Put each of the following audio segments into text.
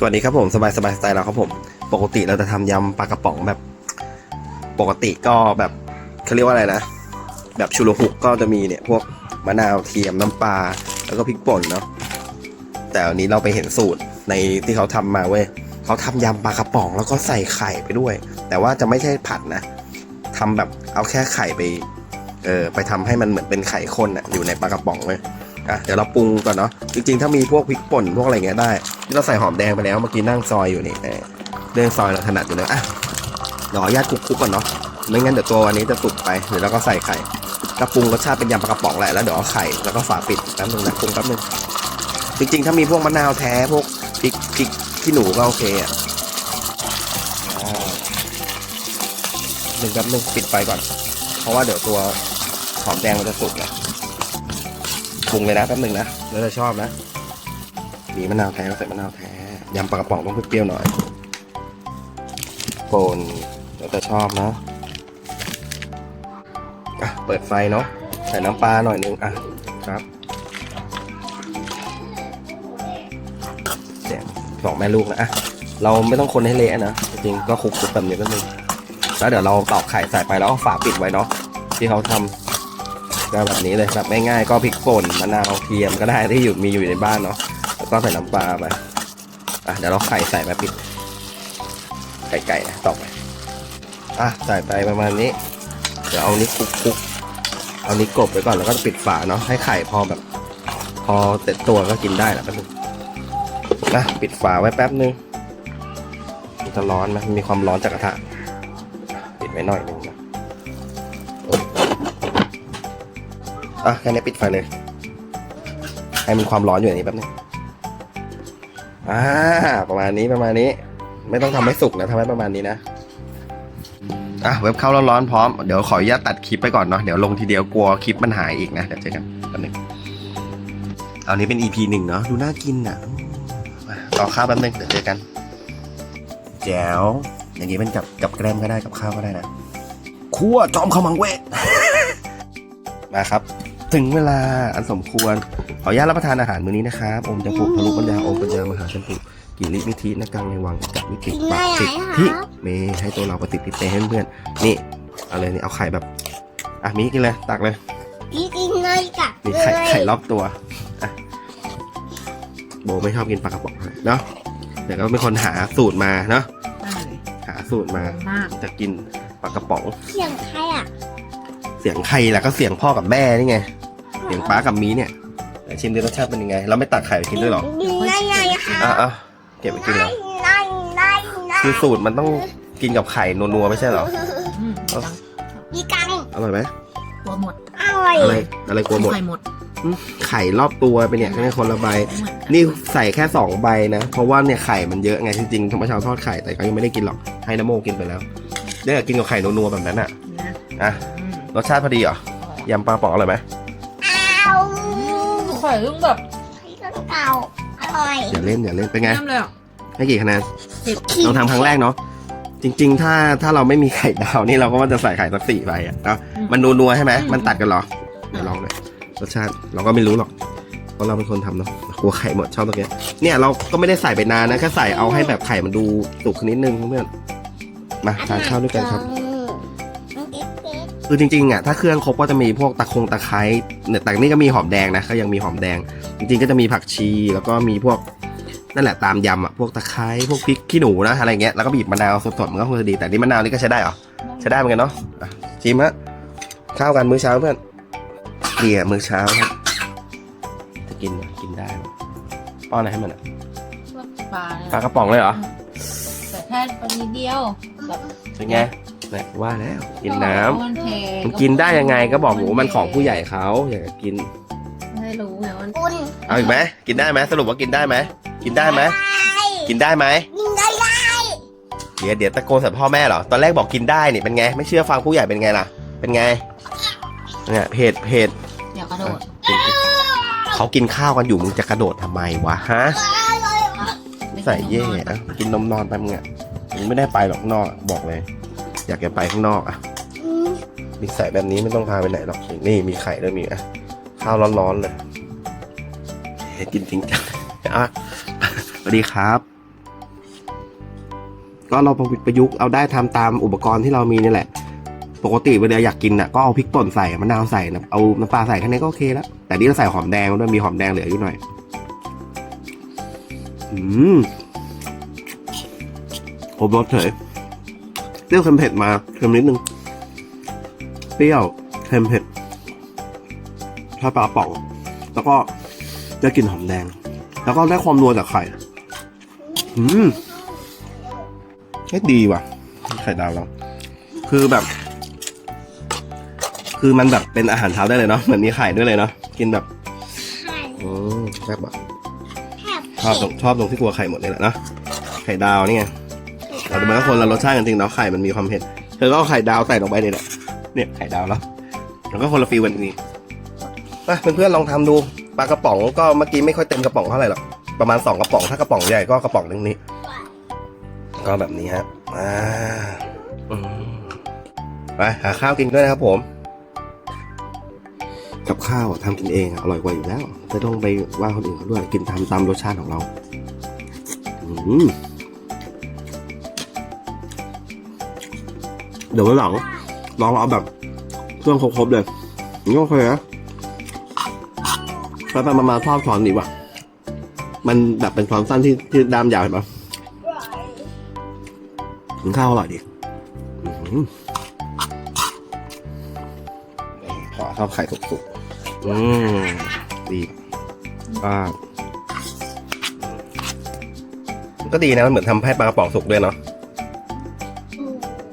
สวัสดีครับผมสบายสบายสไตล์เราครับผม ปกติเราจะทำยำปลากระป๋องแบบ ปกติก็แบบเขาเรียกว่าอะไรนะ แบบชูโรหุกก็จะมีเนี่ย พวกมะนาวเทียมน้ำปลาแล้วก็พริกป่นเนาะแต่อันนี้เราไปเห็นสูตรในที่เขาทำมาเว้ยเขาทำยำปลากระป๋องแล้วก็ใส่ไข่ไปด้วย แต่ว่าจะไม่ใช่ผัดนะทำแบบเอาแค่ไข่ไปเออไปทำให้มันเหมือนเป็นไข่ข้นอะอยู่ในปลากระป๋องเลย อะเดี๋ยวเราปรุงก่อนเนาะจริงๆ ถ้ามีพวกพริกป่นพวกอะไรเงี้ยได้ที่เราใส่หอมแดงไปแล้วเมื่อกี้นั่งซอยอยู่นี่เออเรื่องซอยเราถนัดอยู่แล้วอะเดี๋ยวขออนุญาตคลุกๆก่อนเนาะไม่งั้นเดี๋ยวตัววันนี้จะสุกไปเดี๋ยวเราก็ใส่ไข่กระปรุงรสชาติเป็นยำปลากระป๋องแหละแล้วเดี๋ยวเอาไข่แล้วก็ฝาปิดแป๊บนึงนะปรุงแป๊บนึงจริงๆ ถ้ามีพวกมะนาวแท้พวกพริกพริกขี้หนูก็โอเคอะอ่าหนึ่งแป๊บนึงปิดไฟก่อน เพราะว่าเดี๋ยวตัวหอมแดงมันจะสุกไง ปรุงเลยนะแป๊บนึงนะแล้วจะชอบนะมีมะนาวแท้ก็ใส่มะนาวแท้ยำปลากระป๋องต้องเปรี้ยวๆหน่อยป่นแล้วแต่ชอบนะอะเปิดไฟเนาะใส่น้ำปลาหน่อยนึงอะครับเสียงสองแม่ลูกนะอะเราไม่ต้องคนให้เละนะจริงก็คลุกๆแบบนี้แป๊บนึงแล้วเดี๋ยวเราตอกไข่ใส่ไปแล้วฝาปิดไว้เนาะที่เขาทำ ก็แบบนี้เลยแบบง่ายๆก็พริกป่นมะนาวเทียมก็ได้ที่อยู่มีอยู่ในบ้านเนาะแล้วก็ใส่น้ำปลาไปอะเดี๋ยวเราไข่ใส่มาปิดไก่ไก่นะต่อไปอะใส่ไปประมาณนี้เดี๋ยวเอานี้คลุกคุกเอานี้กบไปก่อนแล้วก็ปิดฝาเนาะให้ไข่พอแบบ พอเสร็จตัวก็กินได้แล้วแป๊บนึงนะปิดฝาไว้แป๊บนึงมันจะร้อนไหมมีความร้อนจากกระทะปิดไว้หน่อยนึงนะ อะแค่นี้ปิดไฟเลย ให้มันความร้อนอยู่ในนี้แป๊บนึงอ่าประมาณนี้ประมาณนี้ ไม่ต้องทำให้สุกนะทำให้ประมาณนี้นะอะเว็บเข้าร้อนๆพร้อมเดี๋ยวขออนุญาตตัดคลิปไปก่อนเนาะเดี๋ยวลงทีเดียวกลัวคลิปมันหายอีกนะเดี๋ยวเจอกันแป๊บนึงเอานี้เป็น EP หนึ่งเนาะดูน่ากินอะอะต่อข้าวแป๊บนึงเดี๋ยวเจอกันแจ๋วอย่างนี้เป็นกับกับแกล้มก็ได้กับข้าวก็ได้นะคั่วจอมขมังเวทมาครับ ถึงเวลาอันสมควร ขออนุญาตรับประทานอาหารมื้อนี้นะครับอมจะผูกทะลุปัญญาอมปัญญามหาชนปุกกิริมิธินักกังในวังกับมิติปากติดที่เมให้ตัวเราปฏิปิเตให้เพื่อนนี่เอาเลยนี่เอาไข่แบบอะมีกินเลยตักเลยกินกินเลยกับมีไข่ไข่รอบตัวอะโบไม่ชอบกินปลากระป๋องเนาะเดี๋ยวก็เป็นคนหาสูตรมาเนาะหาสูตรมาจะกินปลากระป๋องเสียงใครอะ เสียงใครล่ะก็เสียงพ่อกับแม่นี่ไง เสียงป้ากับมีเนี่ยไหนชิมดูรสชาติเป็นยังไง เราไม่ตักไข่ไปกินด้วยเหรอกินได้ไงคะอะอะเก็บไปกินแล้วได้ได้ได้คือสูตรมันต้องกินกับไข่นัวๆไม่ใช่เหรออืมเอาจังอีกังอร่อยไหมตัวหมดอร่อยอะไรอะไรกลัวหมดไข่หมดอืมไข่รอบตัวไปเนี่ยแค่คนละใบเหมือนกันนี่ใส่แค่สองใบนะ เพราะว่าเนี่ยไข่มันเยอะไงจริงๆธรรมชาติทอดไข่แต่ก็ยังไม่ได้กินหรอกให้น้ำโมกินไปแล้วเนี่ยกินกับไข่นัวๆแบบนั้นอะนะอะอืมรสชาติพอดีเหรอยำปลาป๋องอร่อยไหมเอาไข่ต้องแบบเก่าอร่อยอย่าเล่นอย่าเล่นเป็นไงน้ำเลยอะให้กี่คะแนนสิบเราทำครั้งแรกเนาะจริง ๆ ถ้าถ้าเราไม่มีไข่ดาวนี่เราก็ว่าจะใส่ไข่สักสี่ใบอะเนาะมันนัวๆใช่ไหมมันตัดกันเหรอเดี๋ยวลองเลยรสชาติเราก็ไม่รู้หรอกเพราะเราเป็นคนทำเนาะกลัวไข่หมดชอบตรงเนี้ยเนี่ยเราก็ไม่ได้ใส่ไปนานนะแค่ใส่เอาให้แบบไข่มันดูสุกนิดนึงเพื่อนมาทานข้าวด้วยกันครับ คือจริงๆอะถ้าเครื่องครบก็จะมีพวกตะคงตะไคร้เนี่ยแต่นี่ก็มีหอมแดงนะก็ยังมีหอมแดง จริงๆก็จะมีผักชีแล้วก็มีพวกนั่นแหละตามยำอะพวกตะไคร้พวกพริกขี้หนูนะอะไรเงี้ยแล้วก็บีบมะนาวสดๆมันก็คงจะดีแต่นี่มะนาวนี่ก็ใช้ได้เหรอใช้ได้เหมือนกันเนาะอะชิมฮะข้าวกันมื้อเช้าเพื่อนเดี่ยมื้อเช้าครับจะกินเหรอกินได้เหรอป้อนอะไรให้มันอะปลาเนี่ยปลากระป๋องเลยเหรอแต่แค่ปนิดเดียวแบบเป็นไง เนี่ยว่าแล้วกินน้ำมันเทมันกินได้ยังไงก็บอกหมูมันของผู้ใหญ่เขาอยากจะกิน ไม่รู้ไงว่าอุ่นเอาอีกไหมกินได้ไหมสรุปว่ากินได้ไหมกินได้ไหมกินได้ไหมกินได้ เดี๋ยวเดี๋ยวตะโกนใส่พ่อแม่เหรอตอนแรกบอกกินได้นี่เป็นไง ไม่เชื่อฟังผู้ใหญ่เป็นไงล่ะ เป็นไงเนี่ยเพจเพจอย่ากระโดดเขากินข้าวกันอยู่มึงจะกระโดดทำไมวะฮะใส่เย่อะกินนมนอนไปมึงอะมึงไม่ได้ไปหรอกนอกบอกเลย อยากจะไปข้างนอกอะมีใส่แบบนี้ไม่ต้องพาไปไหนหรอกนี่มีไข่ด้วยมีอะข้าวร้อนๆเลยเฮ้ยกินจริงจังอะสวัสดีครับ ก็เราประยุกต์เอาได้ทำตามอุปกรณ์ที่เรามีนี่แหละ ปกติเวลาอยากกินน่ะก็เอาพริกป่นใส่มะนาวใส่นะเอาน้ำปลาใส่แค่นี้ก็โอเคแล้ว แต่นี่เราใส่หอมแดงด้วยมีหอมแดงเหลืออยู่หน่อย อืมผมรสเฉย เปรี้ยวเค็มเผ็ดมาเค็มนิดนึง เปรี้ยวเค็มเผ็ดชอบปลากระป๋อง แล้วก็ได้กลิ่นหอมแดง แล้วก็ได้ความนัวจากไข่ อืมเฮ้ยดีว่ะ ไข่ดาวเรา คือแบบ คือมันแบบเป็นอาหารเช้าได้เลยเนาะ เหมือนมีไข่ด้วยเลยเนาะ กินแบบไข่อืมแซ่บอะแทบชอบตรงชอบตรงที่กลัวไข่หมดนี่แหละเนาะไข่ดาวนี่ไง แต่มันก็คนละรสชาติกันจริงเนาะไข่มันมีความเผ็ดเธอก็เอาไข่ดาวใส่ลงไปเลยแหละเนี่ยไข่ดาวแล้วมันก็คนละฟีลกันนี่ไปเพื่อนๆลองทำดูปลากระป๋องก็เมื่อกี้ไม่ค่อยเต็มกระป๋องเท่าไหร่หรอกประมาณสองกระป๋องถ้ากระป๋องใหญ่ก็กระป๋องนึงนี้ ก็แบบนี้ฮะอ่าไปหาข้าวกินด้วยนะครับผม กับข้าวอะทำกินเองอร่อยกว่าอยู่แล้วไม่ต้องไปว่าคนอื่นเขาด้วยกินทำตามรสชาติของเรา อืม เดี๋ยววันหลังลองเอาแบบเครื่องครบๆเลยนี่ก็โอเคนะไปไปมาๆชอบช้อนนี้ว่ะมันแบบเป็นช้อนสั้นที่ที่ด้ามยาวเห็นปะกินข้าวอร่อยดีอื้อหือนี่ขอชอบไข่สุกๆอืมดีป้ากก็ดีนะ มันเหมือนทำให้ปลากระป๋องสุกด้วยเนาะ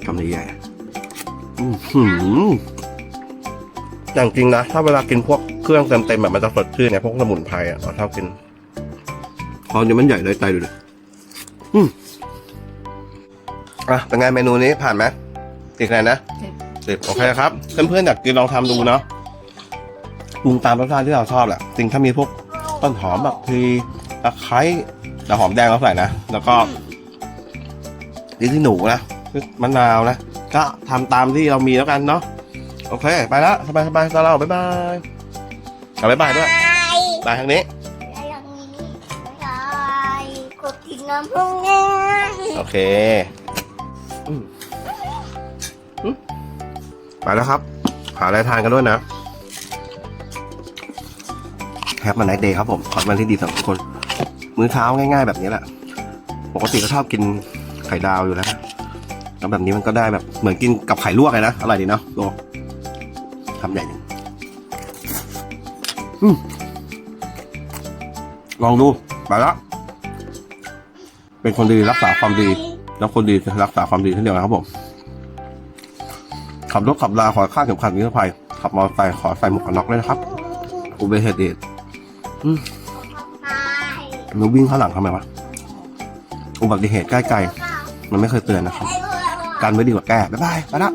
คำใหญ่ๆ อื้อหืออย่างจริงนะ ถ้าเวลากินพวกเครื่องเต็มๆแบบมันจะสดชื่นเนี่ยพวกสมุนไพรอะเราชอบกินพอเนี่ยมันใหญ่เลยไตดูดิอืมอะเป็นไงเมนูนี้ผ่านไหมติดไงนะสิบสิบโอเคครับ เพื่อนๆอยากกินลองทำดูเนาะปรุงตามรสชาติที่เราชอบแหละจริงถ้ามีพวกต้นหอมแบบทีตะไคร้แต่หอมแดงเราใส่นะ แล้วก็ลิ้นที่หนูนะมะนาวนะ ก็ทำตามที่เรามีแล้วกันเนาะโอเค ไปแล้วสบายสบายๆตอนเราบ๊ายบายกลับบ๊ายบายด้วยไข่บายทางนี้แล้วอย่างนี้ไข่กดกินน้ำพรุ่งนี้โอเคอืมอืมไปแล้วครับ หาอะไรทานกันด้วยนะแฮปมาไนท์เดย์ครับผมขอให้วันที่ดีสำหรับทุกคน มื้อเช้าง่ายๆแบบนี้แหละ ปกติก็ชอบกินไข่ดาวอยู่แล้วนะ แล้วแบบนี้มันก็ได้แบบเหมือนกินกับไข่ลวกเลยนะอร่อยดีเนาะโลทำใหญ่หนึ่งลองดูไปละเป็นคนดีรักษาความดี แล้วคนดีจะรักษาความดีเช่นเดียวกันครับผมขับรถขับลาขอค่าเข็มขัดนิรภัยขับมอเตอร์ไซค์ขอใส่หมวกกันน็อกด้วยนะครับ อุบัติเหตุไข่หนูวิ่งข้างหลังทำไมวะอุบัติเหตุใกล้ๆมันไม่เคยเตือนนะครับ กันไว้ดีกว่าแก้บ๊ายบายไปละ